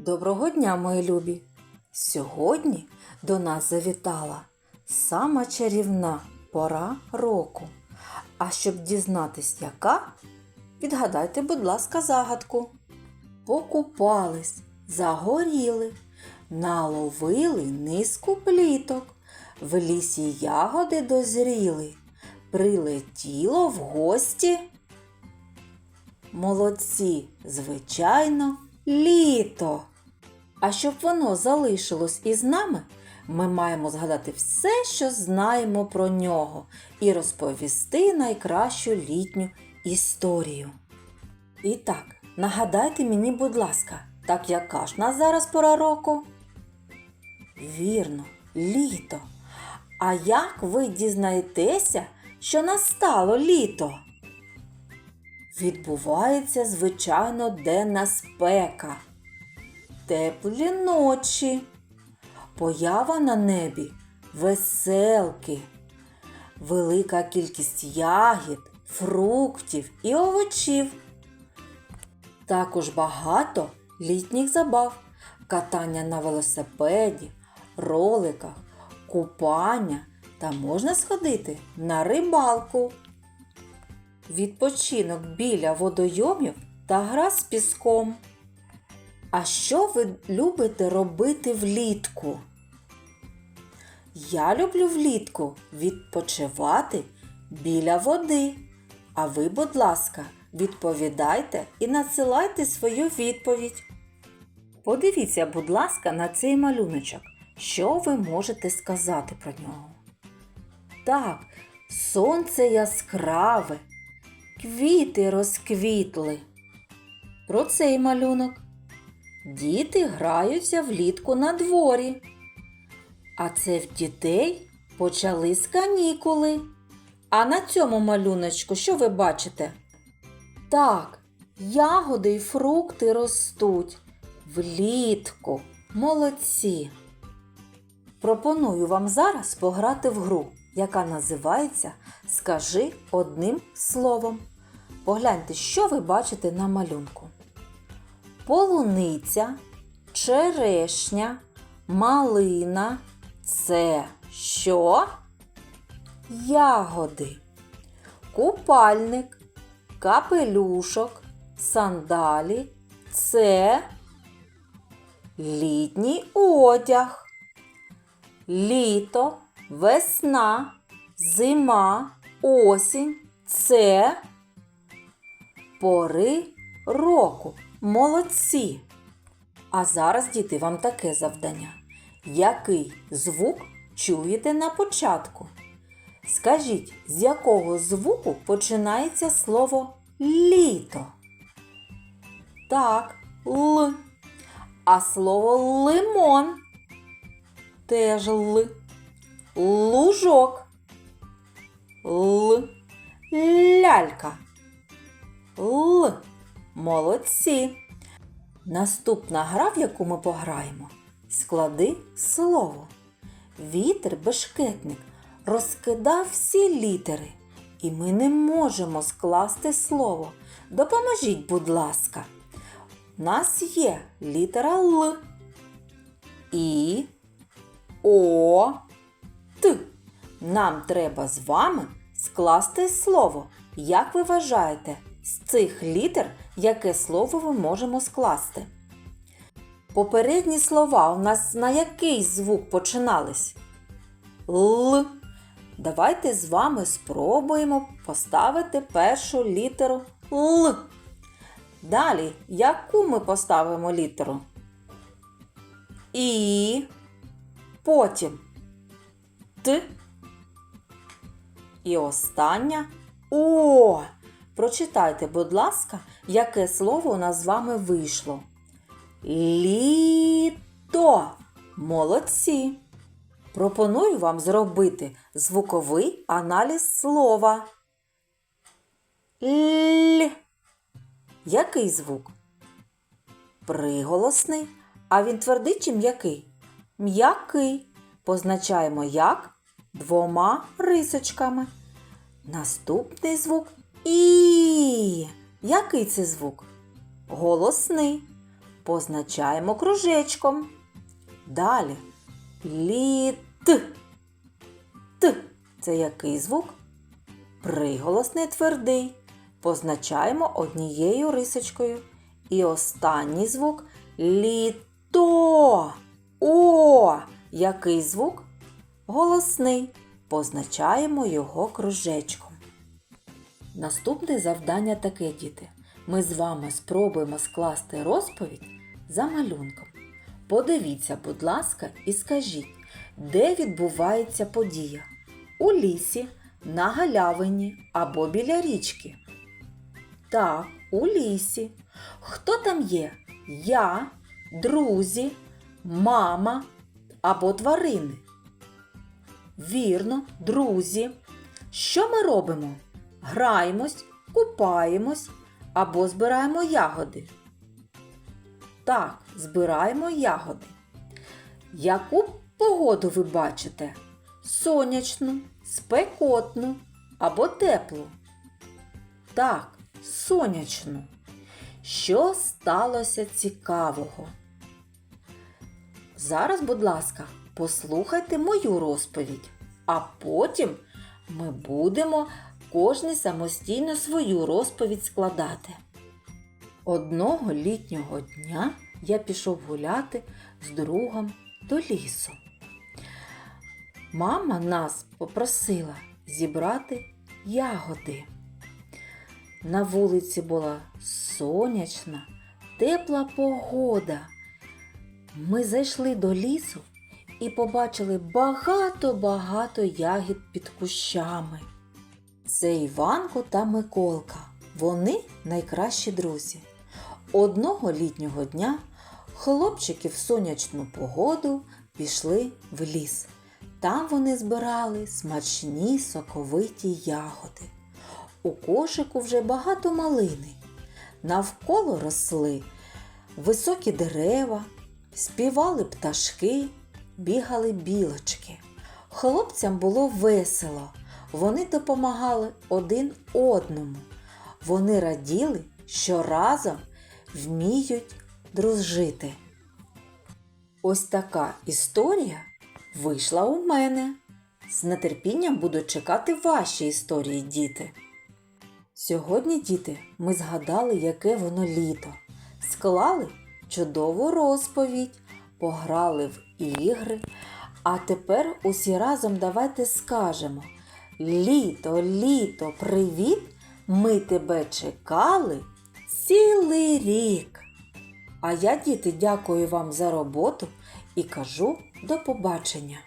Доброго дня, мої любі! Сьогодні до нас завітала сама чарівна пора року. А щоб дізнатись, яка, відгадайте, будь ласка, загадку. Покупались, загоріли, наловили низку пліток, в лісі ягоди дозріли, прилетіло в гості. Молодці, звичайно, літо. А щоб воно залишилось із нами, ми маємо згадати все, що знаємо про нього, і розповісти найкращу літню історію. І так, нагадайте мені, будь ласка, так яка ж нас зараз пора року? Вірно, літо. А як ви дізнаєтеся, що настало літо? Відбувається, звичайно, денна спека, теплі ночі, поява на небі. Веселки, велика кількість ягід, фруктів і овочів. Також багато літніх забав, катання на велосипеді, роликах, купання. Та можна сходити на рибалку відпочинок біля водойомів та гра з піском. А що ви любите робити влітку? Я люблю влітку відпочивати біля води. А ви, будь ласка, відповідайте і надсилайте свою відповідь. Подивіться, будь ласка, на цей малюночок. Що ви можете сказати про нього? Так, сонце яскраве, квіти розквітли. Про цей малюнок. Діти граються влітку на дворі. А це в дітей почались канікули. А на цьому малюночку що ви бачите? Так, ягоди й фрукти ростуть влітку. Молодці. Пропоную вам зараз пограти в гру, яка називається Скажи одним словом. Погляньте, що ви бачите на малюнку. Полуниця, черешня, малина це що? Ягоди. Купальник, капелюшок, сандалі це літній одяг. Літо, весна, зима, осінь це пори року. Молодці! А зараз, діти, вам таке завдання. Який звук чуєте на початку? Скажіть, з якого звуку починається слово літо? Так, Л. А слово лимон теж Л. Лужок. Л. Лялька. Л. Молодці. Наступна гра, в яку ми пограємо. Склади слово. Вітер бешкетник розкидав всі літери, і ми не можемо скласти слово. Допоможіть, будь ласка. У нас є літера Л. І, О, Т. Нам треба з вами скласти слово. Як ви вважаєте, з цих літер яке слово ми можемо скласти? Попередні слова у нас на який звук починались? Л. Давайте з вами спробуємо поставити першу літеру Л. Далі, яку ми поставимо літеру? І. Потім І остання О. Прочитайте, будь ласка, яке слово у нас з вами вийшло. Літо. Молодці. Пропоную вам зробити звуковий аналіз слова. Л. Який звук? Приголосний. А він твердий чи м'який? М'який. Позначаємо як двома рисочками. Наступний звук І. Який це звук? Голосний. позначаємо кружечком. Далі літ. Т. Це який звук? Приголосний твердий. Позначаємо однією рисочкою. І останній звук літо. О! Який звук? Голосний. Позначаємо його кружечком. Наступне завдання таке, діти. Ми з вами спробуємо скласти розповідь за малюнком. Подивіться, будь ласка, і скажіть, де відбувається подія? У лісі, на галявині або біля річки? Так, у лісі. Хто там є? Я, друзі, мама або тварини? Вірно, друзі. Що ми робимо? Граємось, купаємось або збираємо ягоди. Так, збираємо ягоди. Яку погоду ви бачите? Сонячну, спекотну або теплу? Так, сонячну. Що сталося цікавого? Зараз, будь ласка, послухайте мою розповідь, а потім ми будемо кожний самостійно свою розповідь складати. Одного літнього дня я пішов гуляти з другом до лісу. Мама нас попросила зібрати ягоди. На вулиці була сонячна, тепла погода. Ми зайшли до лісу і побачили багато-багато ягід під кущами. Це Іванко та Миколка. Вони найкращі друзі. Одного літнього дня хлопчики в сонячну погоду пішли в ліс. Там вони збирали смачні соковиті ягоди. У кошику вже багато малини. Навколо росли високі дерева, співали пташки, бігали білочки. Хлопцям було весело. Вони допомагали один одному. Вони раділи, що разом вміють дружити. Ось така історія вийшла у мене. З нетерпінням буду чекати ваші історії, діти. Сьогодні, діти, ми згадали, яке воно літо. Склали чудову розповідь, пограли в ігри. А тепер усі разом давайте скажемо: Літо, літо, привіт! Ми тебе чекали цілий рік. А я, діти, дякую вам за роботу і кажу до побачення.